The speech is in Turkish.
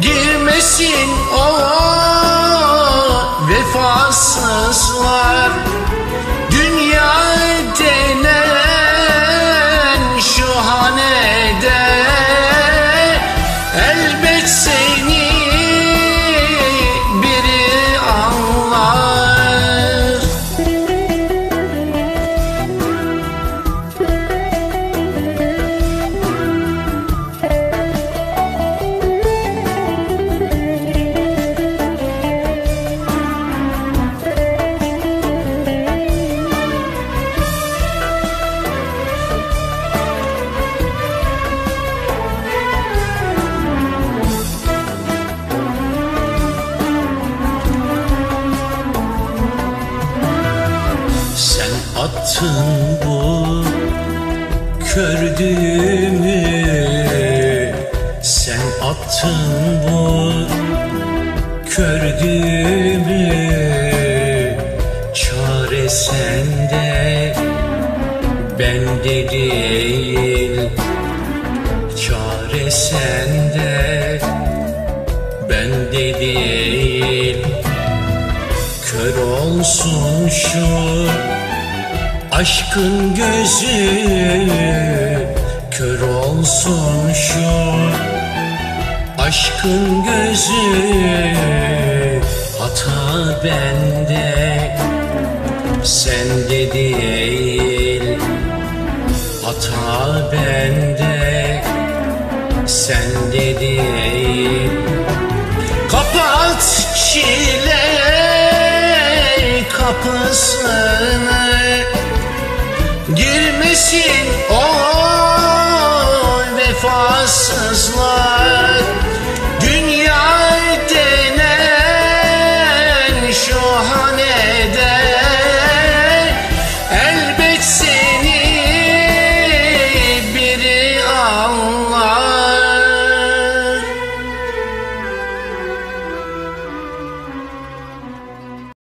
Girmesin o vefasızlar attın bu kördüğümü Sen attın bu kördüğümü Çare sende bende değil. Çare sende bende değil. Kör olsun şu aşkın gözü Kör olsun şu. Aşkın gözü Hata bende. Sende değil Hata bende. Sende değil. Kapat çile kapısını Girmesin